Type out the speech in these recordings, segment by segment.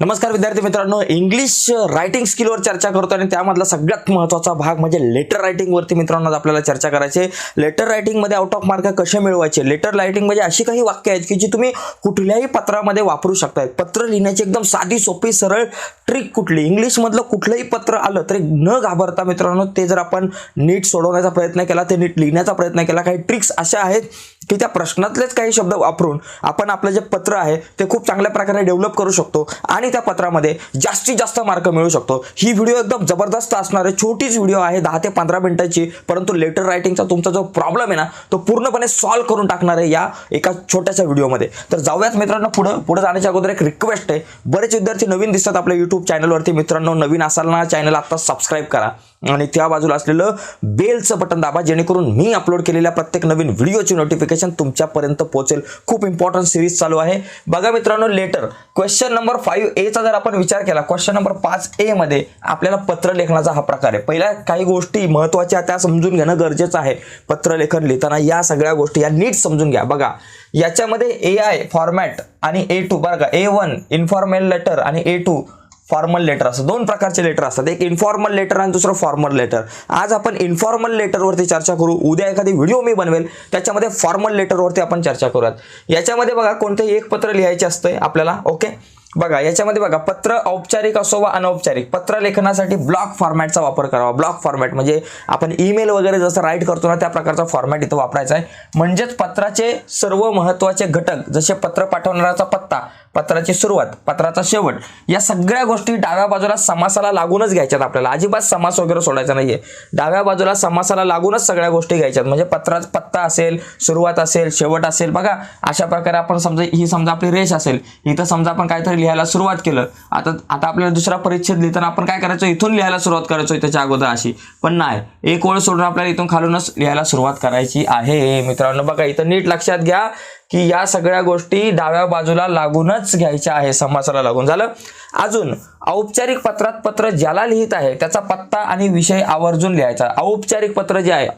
नमस्कार विद्यार्थी मित्रांनो इंग्लिश रायटिंग स्किलवर चर्चा करतो आणि त्यामधला सगळ्यात महत्त्वाचा भाग म्हणजे लेटर रायटिंगवरती मित्रांनो आपल्याला चर्चा करायची लेटर रायटिंगमध्ये आउट ऑफ मार्क कसे मिळवायचे? लेटर रायटिंग म्हणजे अशी काही वाक्य आहेत की जी तुम्ही कुठल्याही पत्रामध्ये वापरू शकताय. पत्र लिहिण्याची एकदम साधी सोपी सरळ ट्रिक कुठली? इंग्लिशमधलं कुठलंही पत्र आलं तरी न घाबरता मित्रांनो ते जर आपण नीट सोडवण्याचा प्रयत्न केला ते नीट लिहिण्याचा प्रयत्न केला काही ट्रिक्स अशा आहेत की त्या प्रश्नातलेच काही शब्द वापरून आपण आपलं जे पत्र आहे ते खूप चांगल्या प्रकारे डेव्हलप करू शकतो आणि त्या पत्रामध्ये जास्तीत जास्त मार्क मिळू शकतो. ही व्हिडिओ एकदम जबरदस्त असणार आहे छोटीच व्हिडिओ आहे दहा ते पंधरा मिनिटाची परंतु लेटर रायटिंगचा तुमचा जो प्रॉब्लेम आहे ना तो पूर्णपणे सॉल्व्ह करून टाकणार आहे या एका छोट्याशा व्हिडिओमध्ये. तर जाऊयात मित्रांनो पुढं. पुढे जाण्याच्या अगोदर एक रिक्वेस्ट आहे. बरेच विद्यार्थी नवीन दिसतात आपल्या युट्यूब चॅनलवरती मित्रांनो नवीन असाल ना चॅनल आता सबस्क्राईब करा. आणि त्या बाजूला असलेलं बेलचं बटन दाबा जेणेकरून मी अपलोड केलेल्या प्रत्येक नवीन व्हिडिओची नोटिफिकेशन तुमच्यापर्यंत पोहोचेल. खूप इम्पॉर्टंट सिरीज चालू आहे. बघा मित्रांनो लेटर क्वेश्चन नंबर फाईव्ह एचा जर आपण विचार केला क्वेश्चन नंबर पाच ए मध्ये आपल्याला पत्र लेखनाचा हा प्रकार आहे. पहिल्या काही गोष्टी महत्त्वाच्या त्या समजून घेणं गरजेचं आहे. पत्रलेखन लिहिताना या सगळ्या गोष्टी या नीट समजून घ्या. बघा याच्यामध्ये ए आय फॉर्मॅट आणि ए टू बरं का ए वन इन्फॉर्मेल लेटर आणि ए टू फॉर्मल लेटर असतं दोन प्रकारचे लेटर असतात. एक इन्फॉर्मल लेटर आणि दुसरं फॉर्मल लेटर आज आपण इन्फॉर्मल लेटरवरती चर्चा करू. उद्या एखादी व्हिडिओ मी बनवेल त्याच्यामध्ये फॉर्मल लेटरवरती आपण चर्चा करूयात. याच्यामध्ये बघा कोणतेही एक पत्र लिहायचे असतंय आपल्याला ओके बघा याच्यामध्ये बघा पत्र औपचारिक असो वा अनौपचारिक पत्र लेखनासाठी ब्लॉक फॉर्मॅटचा वापर करावा. ब्लॉक फॉर्मॅट म्हणजे आपण ईमेल वगैरे जसं राईट करतो ना त्या प्रकारचा फॉर्मॅट इथं वापरायचा आहे. म्हणजेच पत्राचे सर्व महत्त्वाचे घटक जसे पत्र पाठवणाराचा पत्ता पत्राची सुरुवात पत्राचा शेवट या सगळ्या गोष्टी डाव्या बाजूला समासाला लागूनच घ्यायच्यात आपल्याला. अजिबात समास वगैरे सोडायचा नाहीये. डाव्या बाजूला समासाला लागूनच सगळ्या गोष्टी घ्यायच्यात. म्हणजे पत्रा पत्ता असेल सुरुवात असेल शेवट असेल बघा अशा प्रकारे आपण समजा ही समजा आपली रेष असेल इथं समजा आपण काहीतरी लिहायला सुरुवात केलं. आता आता आपल्याला दुसरा परिच्छेद लिहिताना आपण काय करायचो? इथून लिहायला सुरुवात करायचो त्याच्या अगोदर अशी. पण नाही. एक ओळ सोडून आपल्याला इथून खालूनच लिहायला सुरुवात करायची आहे. मित्रांनो बघा इथं नीट लक्षात घ्या की या सगळ्या गोष्टी डाव्या बाजूला लागूनच घ्यायच्या आहे. समासाला लागून. झालं? अजून औपचारिक पत्रात पत्र ज्याला लिहित आहे त्याचा पत्ता आणि विषय आवर्जून लिहायचा. औपचारिक पत्र जे आहे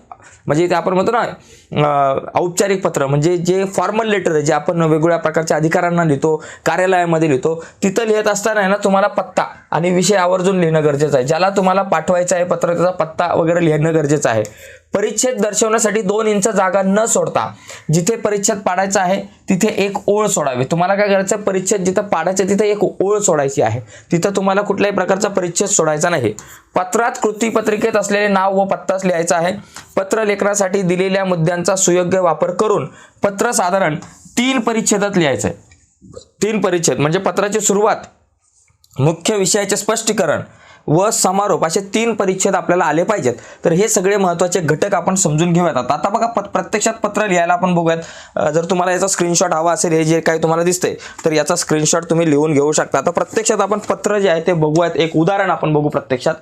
म्हणजे ते आपण म्हणतो ना औपचारिक पत्र म्हणजे जे फॉर्मल लेटर आहे जे आपण वेगवेगळ्या प्रकारच्या अधिकाऱ्यांना लिहितो कार्यालयामध्ये लिहितो तिथं लिहित असताना आहे ना तुम्हाला पत्ता आणि विषय आवर्जून लिहिणं गरजेचं आहे. ज्याला तुम्हाला पाठवायचं आहे पत्र त्याचा पत्ता वगैरे लिहिणं गरजेचं आहे. परिच्छेद दर्शवण्यासाठी दोन इंच जागा न सोडता जिथे परिच्छेद पाडायचा आहे तिथे एक ओळ सोडावी. तुम्हाला काय करायचं आहे? परिच्छेद जिथं पाडायचं आहे, तिथे एक ओळ सोडायची आहे. तिथं तुम्हाला कुठल्याही प्रकारचा परिच्छेद सोडायचा नाही. पत्रात कृतीपत्रिकेत असलेले नाव व पत्ताच लिहायचा आहे. पत्र लेखनासाठी दिलेल्या मुद्द्यांचा सुयोग्य वापर करून पत्र साधारण तीन परिच्छेदात लिहायचं आहे तीन परिच्छेद. म्हणजे पत्राची सुरुवात मुख्य विषयाचे स्पष्टीकरण व समारोप असे तीन परिच्छेद आपल्याला आले पाहिजेत. तर हे सगळे महत्त्वाचे घटक आपण समजून घेऊयात. आता आता बघा प- प्रत्यक्षात पत्र लिहायला आपण बघूयात. जर तुम्हाला याचा स्क्रीनशॉट हवा असेल हे जे काही तुम्हाला दिसतंय तर याचा स्क्रीनशॉट तुम्ही लिहून घेऊ शकता. आता प्रत्यक्षात आपण पत्र जे आहे ते बघूयात. एक उदाहरण आपण बघू प्रत्यक्षात.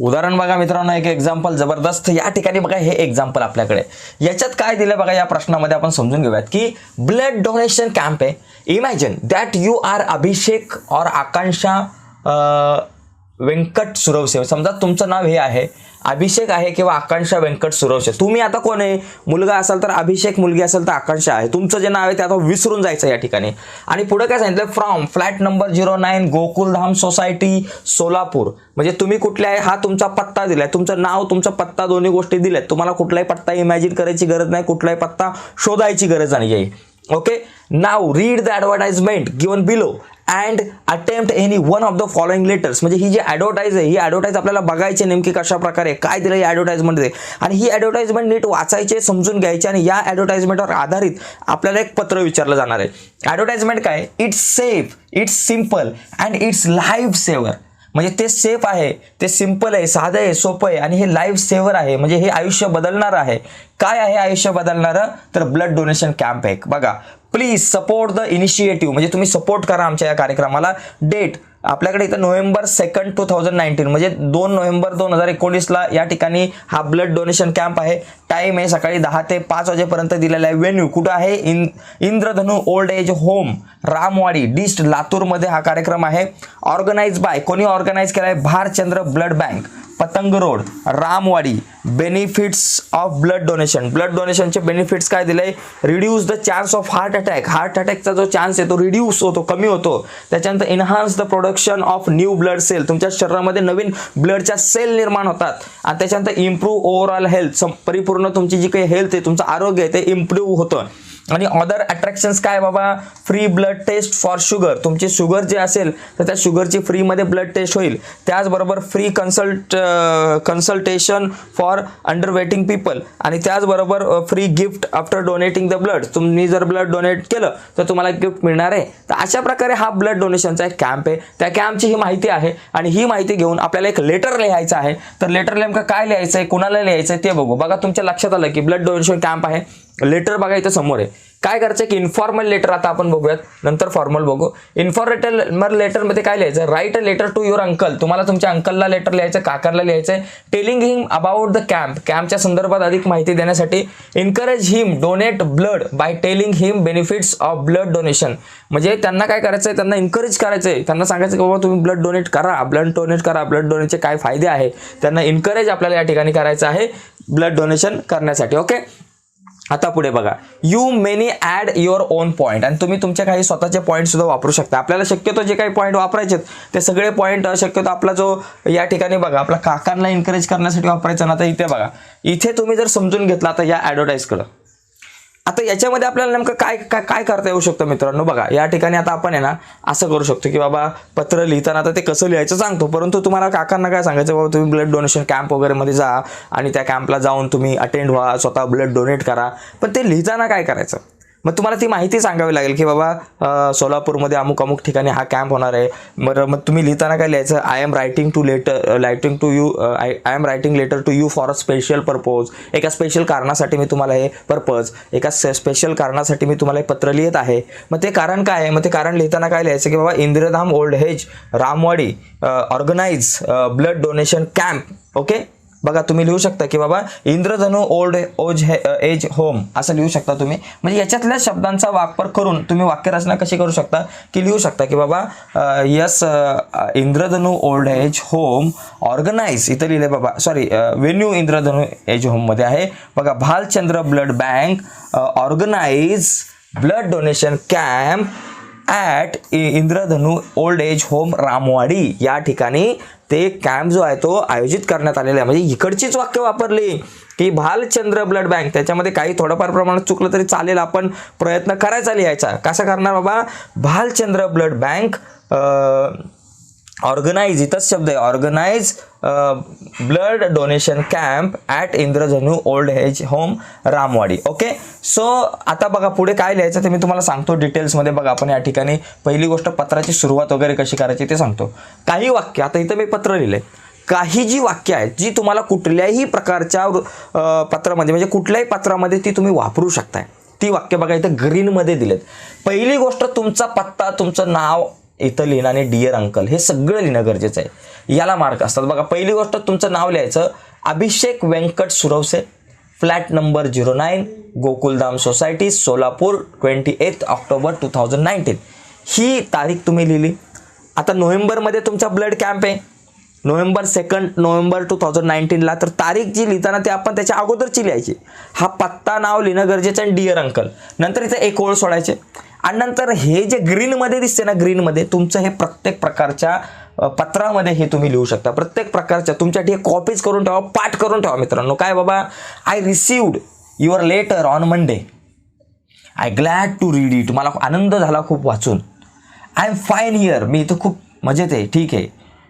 उदाहरण बघा मित्रांनो एक एक्झाम्पल जबरदस्त. या ठिकाणी बघा हे एक्झाम्पल आपल्याकडे. याच्यात काय दिलं बघा या प्रश्नामध्ये आपण समजून घेऊयात की ब्लड डोनेशन कॅम्प आहे. Imagine that you are Abhishek और आकांक्षा व्यंकट सुरवसे. समजा तुमचं नाव हे आहे अभिषेक आहे किंवा आकांक्षा व्यंकट सुरवसे. तुम्ही आता कोण आहे? मुलगा असाल तर अभिषेक मुलगी असेल तर आकांक्षा आहे. तुमचं जे नाव आहे ते आता विसरून जायचं या ठिकाणी. आणि पुढे काय सांगितलं? From flat number zero nine Gokuldham society Solapur. म्हणजे तुम्ही कुठले आहे? हा तुमचा पत्ता दिलाय. तुमचं नाव तुमचा पत्ता दोन्ही गोष्टी दिल्यात. तुम्हाला कुठलाही पत्ता इमॅजिन करायची गरज नाही. कुठलाही पत्ता शोधायची गरज नाही. आहे okay now read the advertisement given below and attempt any one of the following letters म्हणजे ही जी ॲडव्हर्टाईज आहे ही ॲडव्हर्टाईज आपल्याला बघायची नेमकी कशा प्रकारे काय दिलं या ॲडव्हर्टाईजमेंटमध्ये आणि ही ॲडव्हर्टाईजमेंट नीट वाचायचे समजून घ्यायची आणि या ॲडव्हर्टाईजमेंटवर आधारित आपल्याला एक पत्र विचारलं जाणार आहे. ॲडव्हर्टाईजमेंट काय? It's safe it's simple and it's life saver म्हणजे ते सेफ आहे ते सिंपल आहे साधं आहे सोपं आहे आणि हे लाईफ सेवर आहे. म्हणजे हे आयुष्य बदलणार आहे. काय आहे आयुष्य बदलणारं? तर ब्लड डोनेशन कॅम्प आहे. बघा प्लीज सपोर्ट द इनिशिएटिव्ह म्हणजे तुम्ही सपोर्ट करा आमच्या या कार्यक्रमाला. डेट आपल्याकडे इथं November second two thousand nineteen म्हणजे दोन नोव्हेंबर दोन हजार एकोणीसला या ठिकाणी हा ब्लड डोनेशन कॅम्प आहे. टाईम आहे सकाळी दहा ते पाच वाजेपर्यंत दिलेला आहे वेन्यू कुठं आहे? In Indradhanu old age home Ramwadi dist लातूरमध्ये हा कार्यक्रम आहे. ऑर्गनाईज बाय कोणी ऑर्गनाईज केला आहे Bharchandra blood bank Patang road Ramwadi benefits of blood donation blood डोनेशनचे benefits काय दिले reduce the chance of heart attack heart अटॅकचा जो चान्स आहे तो रिड्यूस होतो कमी होतो. त्याच्यानंतर enhance the production of new blood cell तुमच्या शरीरामध्ये नवीन ब्लडच्या सेल निर्माण होतात. आणि त्याच्यानंतर इम्प्रूव्ह ओव्हरऑल हेल्थ परिपूर्ण तुमची जी काही हेल्थ आहे तुमचं आरोग्य आहे ते इम्प्रूव्ह होतं. आणि अदर अट्रॅक्शन्स काय बाबा? Free blood test for sugar तुमची शुगर जे असेल तर त्या शुगरची फ्रीमध्ये ब्लड टेस्ट होईल. त्याचबरोबर free consult consultation for under weighting people आणि त्याचबरोबर free gift after donating the blood तुम्ही जर ब्लड डोनेट केलं तर तुम्हाला गिफ्ट मिळणार आहे. तर अशा प्रकारे हा ब्लड डोनेशनचा एक कॅम्प आहे. त्या कॅम्पची ही माहिती आहे. आणि ही माहिती घेऊन आपल्याला एक लेटर लिहायचं आहे. तर लेटर नेमकं काय लिहायचं आहे कुणाला लिहायचं आहे ते बघू. बघा तुमच्या लक्षात आलं की ब्लड डोनेशन कॅम्प आहे. लेटर बघा इथं समोर आहे. काय करायचं की इन्फॉर्मल लेटर आता आपण बघूयात. नंतर फॉर्मल बघू. इन्फॉर्मेटर लेटरमध्ये काय लिहायचं? Write a letter to your uncle तुम्हाला तुमच्या अंकलला लेटर लिहायचं काकरला लिहायचं आहे telling him about the camp कॅम्पच्या संदर्भात अधिक माहिती देण्यासाठी encourage him donate blood by telling him benefits of blood donation म्हणजे त्यांना काय करायचं आहे त्यांना इन्करेज करायचं आहे त्यांना सांगायचं की बाबा तुम्ही ब्लड डोनेट करा. ब्लड डोनेट करा. ब्लड डोनेटचे काय फायदे आहे? त्यांना इन्करेज आपल्याला या ठिकाणी करायचं आहे ब्लड डोनेशन करण्यासाठी. ओके आता पुढे बघा. You many add your own point आणि तुम्ही तुमच्या काही स्वतःचे पॉईंट सुद्धा वापरू शकता. आपल्याला शक्यतो जे काही पॉईंट वापरायचे ते सगळे पॉईंट शक्यतो आपला जो या ठिकाणी बघा आपला काकांना एनकरेज करण्यासाठी वापरायचा ना तर इथे बघा. इथे तुम्ही जर समजून घेतला आता या ॲडव्हर्टाईजकडं आता याच्यामध्ये आपल्याला नेमकं काय काय काय करता येऊ शकतं मित्रांनो? बघा या ठिकाणी आता आपण आहे ना असं करू शकतो की बाबा पत्र लिहिताना आता ते कसं लिहायचं सांगतो. परंतु तुम्हाला काकांना काय सांगायचं बाबा तुम्ही ब्लड डोनेशन कॅम्प वगैरेमध्ये जा आणि त्या कॅम्पला जाऊन तुम्ही अटेंड व्हा स्वतः ब्लड डोनेट करा. पण ते लिहिताना काय करायचं? मग तुम्हाला ती माहिती सांगावी लागेल की बाबा सोलापूरमध्ये अमुक अमुक ठिकाणी हा कॅम्प होणार आहे. बरं मग तुम्ही लिहिताना काय लिहायचं? I am writing to letter writing to you I I am writing letter to you for a special purpose एका स्पेशल कारणासाठी मी तुम्हाला हे पर्पज एका स्पेशल कारणासाठी मी तुम्हाला हे पत्र लिहित आहे. मग ते कारण काय आहे? मग ते कारण लिहिताना काय लिहायचं की बाबा Indiradham old age Ramwadi organise blood donation camp okay बघा तुम्ही लिहू शकता की बाबा इंद्रधनु ओल्ड ओज एज होम असं लिहू शकता तुम्ही. म्हणजे याच्यातल्या शब्दांचा वापर करून तुम्ही वाक्यरचना कशी करू शकता? की लिहू शकता की बाबा yes Indradhanu old age home organise इथं लिहिले बाबा सॉरी वेन्यू इंद्रधनु एज होममध्ये आहे. बघा Bhalchandra blood bank organise blood donation camp at Indradhanu old age home Ramwadi. या ठिकाणी ते कॅम्प जो आहे तो आयोजित करण्यात आलेला आहे. म्हणजे इकडचीच वाक्य वापरली की भालचंद्र ब्लड बँक त्याच्यामध्ये काही थोडंफार प्रमाणात चुकलं तरी चालेल. आपण प्रयत्न करायचा लिहायचा कसा करणार बाबा? भालचंद्र ब्लड बँक ऑर्गनाईज इथंच शब्द आहे organise blood donation camp at Indradhanu old age home Ramwadi. Okay? So आता बघा पुढे काय लिहायचं ते मी तुम्हाला सांगतो डिटेल्समध्ये बघा आपण या ठिकाणी. पहिली गोष्ट पत्राची सुरुवात वगैरे कशी करायची ते सांगतो. काही वाक्य आता इथं मी पत्र लिहिले. काही जी वाक्य आहेत जी तुम्हाला कुठल्याही प्रकारच्या पत्रामध्ये म्हणजे कुठल्याही पत्रामध्ये ती तुम्ही वापरू शकताय. ती वाक्य बघा इथं ग्रीनमध्ये दिलेत. पहिली गोष्ट तुमचा पत्ता तुमचं नाव इथं लिहिणं आणि डिअर अंकल हे सगळं लिहिणं गरजेचं आहे. याला मार्क असतात. बघा पहिली गोष्ट तुमचं नाव लिहायचं. Abhishek Vyankat Suravase. Flat number zero nine Gokuldham society Solapur twenty eighth October two thousand nineteen ही तारीख तुम्ही लिहिली. आता नोव्हेंबरमध्ये तुमचा ब्लड कॅम्प आहे. November second November two thousand नाईन्टीनला तर तारीख जी लिहिताना ते आपण त्याच्या अगोदरची लिहायची. हा पत्ता नाव लिहिणं गरजेचं आहे डिअर अंकल नंतर इथं एक ओळ सोडायचे. आणि नंतर हे जे ग्रीनमध्ये दिसते ना ग्रीनमध्ये तुमचं हे प्रत्येक प्रकारच्या पत्रामध्ये हे तुम्ही लिहू शकता. प्रत्येक प्रकारच्या तुमच्यासाठी हे कॉपीज करून ठेवा पाठ करून ठेवा मित्रांनो. काय बाबा? I received your letter on Monday I glad to read it मला आनंद झाला खूप वाचून. आय एम फाईन हिअर मी इथं खूप मजेत आहे. ठीक आहे.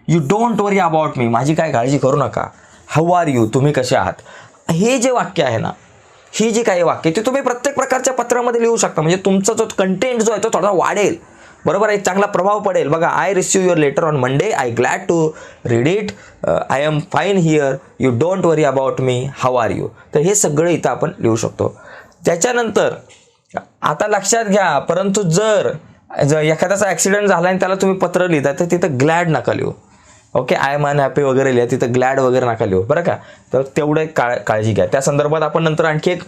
You don't worry about me माझी काय काळजी करू नका. हाऊ आर यू तुम्ही कसे आहात? हे जे वाक्य आहे ना ही जी काही वाक्य ती तुम्ही प्रत्येक प्रकारच्या पत्रामध्ये लिहू शकता. म्हणजे तुमचा जो कंटेंट जो आहे तो थोडा वाढेल. बरोबर आहे? चांगला प्रभाव पडेल. बघा I receive your letter on Monday I glad to read it I am fine here you don't worry about me how are you तर हे सगळं इथं आपण लिहू शकतो. त्याच्यानंतर आता लक्षात घ्या परंतु जर जर एखाद्याचा ॲक्सिडेंट झाला आणि त्याला तुम्ही पत्र लिहिता तर तिथं ग्लॅड नका लिहू. ओके आय एम हॅपी वगैरे लिहा तिथं ग्लॅड वगैरे नका लिहू बरं का? तर तेवढं एक काळ काळजी घ्या. त्या संदर्भात आपण नंतर आणखी एक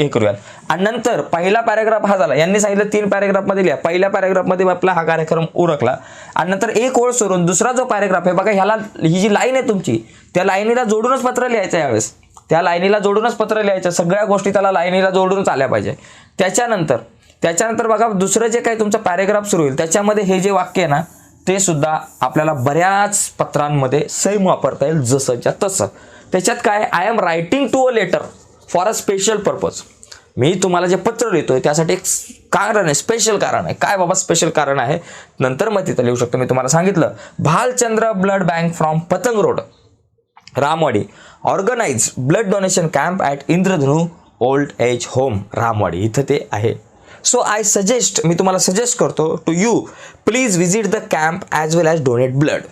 हे करूयात. आणि नंतर पहिला पॅरेग्राफ हा झाला. यांनी सांगितलं तीन पॅरेग्राफमध्ये लिहा. पहिल्या पॅरेग्राफमध्ये आपला हा कार्यक्रम उरकला. आणि नंतर एक ओळ सोडून दुसरा जो पॅरेग्राफ आहे बघा ह्याला ही जी लाईन आहे तुमची त्या लाईनीला जोडूनच पत्र लिहायचं यावेळेस. त्या लाईनीला जोडूनच पत्र लिहायचं. सगळ्या गोष्टी त्याला लाईनीला जोडूनच आल्या पाहिजे. त्याच्यानंतर त्याच्यानंतर बघा दुसरं जे काही तुमचं पॅरेग्राफ सुरू होईल त्याच्यामध्ये हे जे वाक्य आहे ना ते सुद्धा आपल्याला बऱ्याच पत्रांमध्ये सेम वापरता येईल जसंच्या तसं. त्याच्यात काय I am writing to a letter for a special purpose मी तुम्हाला जे पत्र लिहितोय त्यासाठी एक कारण आहे स्पेशल कारण आहे. काय बाबा स्पेशल कारण आहे? नंतर मग तिथं लिहू शकतो. मी तुम्हाला सांगितलं Bhalchandra blood bank from Patang road Ramwadi. Organise blood donation camp at Indradhanu old age home Ramwadi. इथं ते आहे. सो आय सजेस्ट मी तुम्हाला सजेस्ट करतो to you please visit the camp as well as donate blood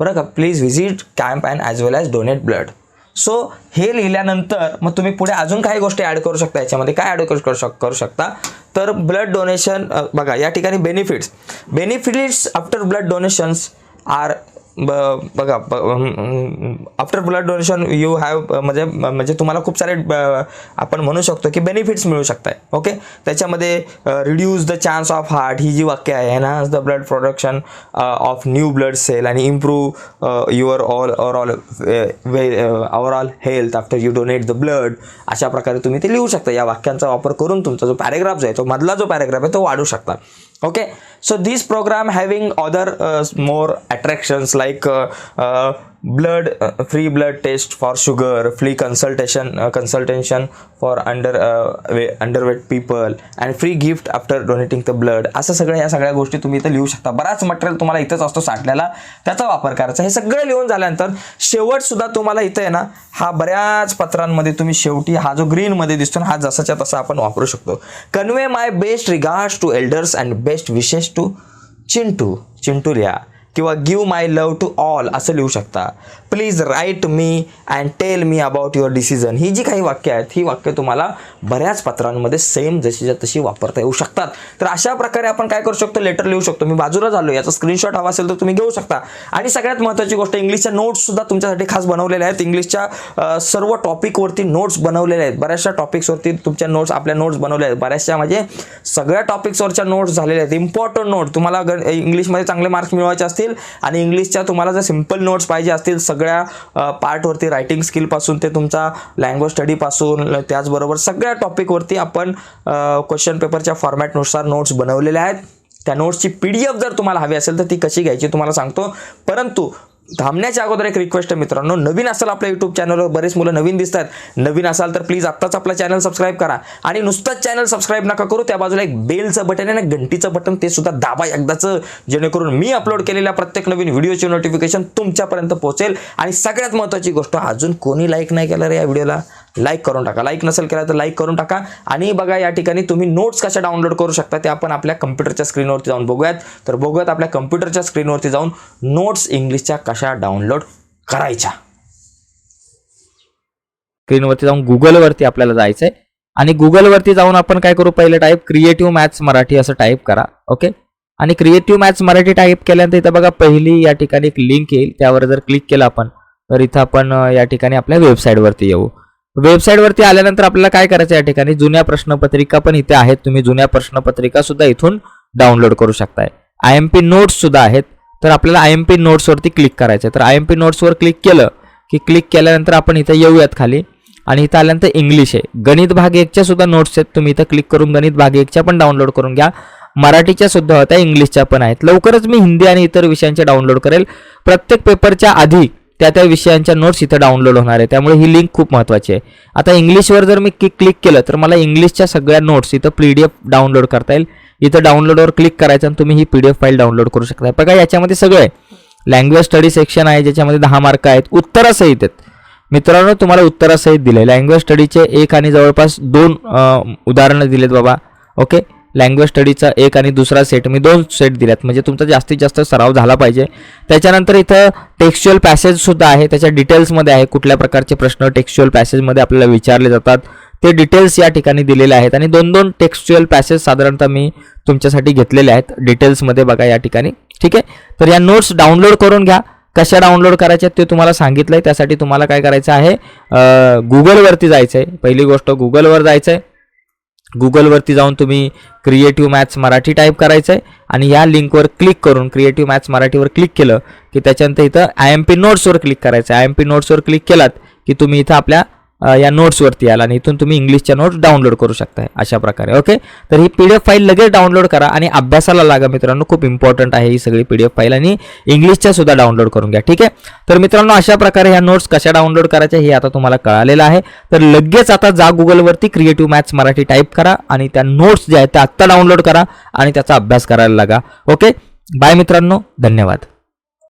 बरं का? Please visit camp and as well as donate blood so हे लिहिल्यानंतर मग तुम्ही पुढे अजून काही गोष्टी ॲड करू शकता याच्यामध्ये. काय ॲड करू शक करू शकता? तर ब्लड डोनेशन बघा या ठिकाणी benefits benefits after blood donations are बघा after blood donation you have म्हणजे म्हणजे तुम्हाला खूप सारे ब- आपण म्हणू शकतो की बेनिफिट्स मिळू शकताय ओके त्याच्यामध्ये reduce the chance of heart ही जी वाक्य आहे enhance the blood production of new blood cell आणि improve your all overall way overall health after you donate the blood अशा प्रकारे तुम्ही ते लिहू शकता. या वाक्यांचा वापर करून तुमचा जो पॅरेग्राफ जो आहे तो मधला जो पॅरेग्राफ आहे तो वाढू शकता. Okay so this program having other uh, more attractions like uh, uh, blood uh, free blood test for sugar free consultation uh, consultation for under uh, wa- underweight people and free gift after donating the blood. असं सगळं या सगळ्या गोष्टी तुम्ही इथं लिहू शकता. बराच मटेरियल तुम्हाला इथंच असतो साठलेला. त्याचा वापर करायचा. हे सगळं लिहून झाल्यानंतर शेवटसुद्धा तुम्हाला इथं आहे ना हा बऱ्याच पत्रांमध्ये तुम्ही शेवटी हा जो ग्रीनमध्ये दिसतो ना हा जसाच्या तसा आपण वापरू शकतो. Convey my best regards to elders and best wishes to Chintu Chintu लिहा किंवा give my love to all असं लिहू शकता. Please write me and tell me about your decision ही जी काही वाक्य आहेत ही वाक्य तुम्हाला बऱ्याच पत्रांमध्ये सेम जशीच्या तशी वापरता येऊ शकतात. तर अशा प्रकारे आपण काय करू शकतो? लेटर लिहू शकतो. मी बाजूला झालो याचा स्क्रीनशॉट हवा असेल तर तुम्ही घेऊ शकता. आणि सगळ्यात महत्त्वाची गोष्ट इंग्लिशच्या नोट्ससुद्धा तुमच्यासाठी खास बनवलेल्या आहेत. इंग्लिशच्या सर्व टॉपिकवरती नोट्स बनवलेल्या आहेत. बऱ्याचशा टॉपिक्सवरती तुमच्या नोट्स आपल्या नोट्स बनवल्या आहेत. बऱ्याचशा म्हणजे सगळ्या टॉपिक्सवरच्या नोट्स झालेल्या आहेत. इम्पॉर्टंट नोट तुम्हाला इंग्लिशमध्ये चांगले मार्क्स मिळवायचे असतील आणि इंग्लिशच्या तुम्हाला जर सिंपल नोट्स पाहिजे असतील सगळ्या पार्टवरती रायटिंग स्किलपासून ते तुमचा लँग्वेज स्टडीपासून त्याचबरोबर सगळ्या टॉपिकवरती आपण क्वेश्चन पेपरच्या फॉर्मॅटनुसार नोट्स बनवलेल्या आहेत. त्या नोट्सची पी डी एफ जर तुम्हाला हवी असेल तर ती कशी घ्यायची तुम्हाला सांगतो. परंतु थांबण्याच्या अगोदर एक रिक्वेस्ट आहे मित्रांनो. नवीन असाल आपल्या यूट्यूब चॅनलवर बरेच मुलं नवीन दिसत आहेत नवीन असाल तर प्लीज आत्ताच आपला चॅनल सबस्क्राईब करा. आणि नुसतंच चॅनल सबस्क्राईब नका करू त्या बाजूला एक बेलचं बटन आहे ना घंटीचं बटन ते सुद्धा दाबा एकदाचं जेणेकरून मी अपलोड केलेल्या प्रत्येक नवीन व्हिडिओची नोटिफिकेशन तुमच्यापर्यंत पोहोचेल. आणि सगळ्यात महत्त्वाची गोष्ट अजून कोणी लाईक नाही केलं रे या व्हिडिओला लाईक करून टाका. लाईक नसेल केला तर लाईक करून टाका. आणि बघा या ठिकाणी तुम्ही नोट्स कशा डाउनलोड करू शकता ते आपण आपल्या कम्प्युटरच्या स्क्रीनवरती जाऊन बघूयात. तर बघूयात आपल्या कम्प्युटरच्या स्क्रीनवरती जाऊन नोट्स इंग्लिशच्या कशा डाउनलोड करायच्या. स्क्रीनवरती जाऊन गुगलवरती आपल्याला जायचंय. आणि गुगलवरती जाऊन आपण काय करू? पहिले टाईप क्रिएटिव्ह मॅथ्स मराठी असं टाईप करा. ओके आणि क्रिएटिव्ह मॅथ्स मराठी टाईप केल्यानंतर इथं बघा पहिली या ठिकाणी एक लिंक येईल. त्यावर जर क्लिक केलं आपण तर इथं आपण या ठिकाणी आपल्या वेबसाईटवरती येऊ. वेबसाईटवरती आल्यानंतर आपल्याला काय करायचं या ठिकाणी? जुन्या प्रश्नपत्रिका पण इथे आहेत. तुम्ही जुन्या प्रश्नपत्रिका सुद्धा इथून डाउनलोड करू शकताय. आय एम पी नोट्स सुद्धा आहेत. तर आपल्याला आय एम पी नोट्सवरती क्लिक करायचं आहे तर आय एम पी नोट्सवर क्लिक केलं की क्लिक केल्यानंतर आपण इथं येऊयात खाली. आणि इथं आल्यानंतर इंग्लिश आहे. गणित भाग एकच्या सुद्धा नोट्स आहेत. तुम्ही इथं क्लिक करून गणित भाग एकच्या पण डाउनलोड करून घ्या. मराठीच्या सुद्धा होत्या इंग्लिशच्या पण आहेत. लवकरच मी हिंदी आणि इतर विषयांचे डाउनलोड करेल. प्रत्येक पेपरच्या आधी त्या त्या विषयांच्या नोट्स इथं डाउनलोड होणार आहे. त्यामुळे ही लिंक खूप महत्त्वाची आहे. आता इंग्लिशवर जर मी क्लिक केलं तर मला इंग्लिशच्या सगळ्या नोट्स इथं पी डी एफ डाउनलोड करता येईल. इथं डाउनलोडवर क्लिक करायचं आणि तुम्ही ही P D F file download करू शकता. बघा याच्यामध्ये सगळं आहे. लँग्वेज स्टडी सेक्शन आहे ज्याच्यामध्ये दहा मार्क आहेत. उत्तरासहित आहेत. मित्रांनो तुम्हाला उत्तरासहित दिले लँग्वेज स्टडीचे एक आणि जवळपास दोन उदाहरणं दिलेत बाबा. ओके लँग्वेज स्टडीचा एक आणि दुसरा सेट मी दोन सेट दिल्यात. म्हणजे तुमचा जास्तीत जास्त सराव झाला पाहिजे. त्याच्यानंतर इथं टेक्स्च्युअल पॅसेजसुद्धा आहे. त्याच्या डिटेल्समध्ये आहे. कुठल्या प्रकारचे प्रश्न टेक्स्च्युअल पॅसेजमध्ये आपल्याला विचारले जातात. ते डिटेल्स या ठिकाणी दिलेले आहेत. आणि दोन दोन टेक्स्च्युअल पॅसेज साधारणतः मी तुमच्यासाठी घेतलेले आहेत. डिटेल्समध्ये बघा या ठिकाणी. ठीक आहे? तर या नोट्स डाउनलोड करून घ्या. कशा डाउनलोड करायच्या ते तुम्हाला सांगितलं आहे त्यासाठी तुम्हाला काय करायचं आहे? गुगलवरती जायचं आहे पहिली गोष्ट गुगलवर जायचं आहे गुगलवरती जाऊन तुम्ही क्रिएटिव्ह मॅथ्स मराठी टाईप करायचं आहे आणि या लिंकवर क्लिक करून क्रिएटिव्ह मॅथ्स मराठीवर क्लिक केलं की त्याच्यानंतर इथं आय एम पी नोट्सवर क्लिक करायचं आय एम पी नोट्सवर क्लिक केलात की तुम्ही इथं आपल्या या नोट्सवरती आला आणि इथून तुम्ही इंग्लिशच्या नोट्स डाउनलोड करू शकताय अशा प्रकारे ओके तर ही पी डी एफ फाईल लगेच डाउनलोड करा आणि अभ्यासाला लागा मित्रांनो खूप इम्पॉर्टंट आहे ही सगळी पी डी एफ फाईल आणि इंग्लिशच्या सुद्धा डाउनलोड करून घ्या ठीक आहे? तर मित्रांनो अशा प्रकारे ह्या नोट्स कशा डाउनलोड करायच्या हे आता तुम्हाला कळालेलं आहे. तर लगेच आता जा गुगलवरती क्रिएटिव्ह मॅथ्स मराठी टाईप करा आणि त्या नोट्स ज्या आहेत त्या आत्ता डाउनलोड करा आणि त्याचा अभ्यास करायला लागा ओके बाय मित्रांनो धन्यवाद.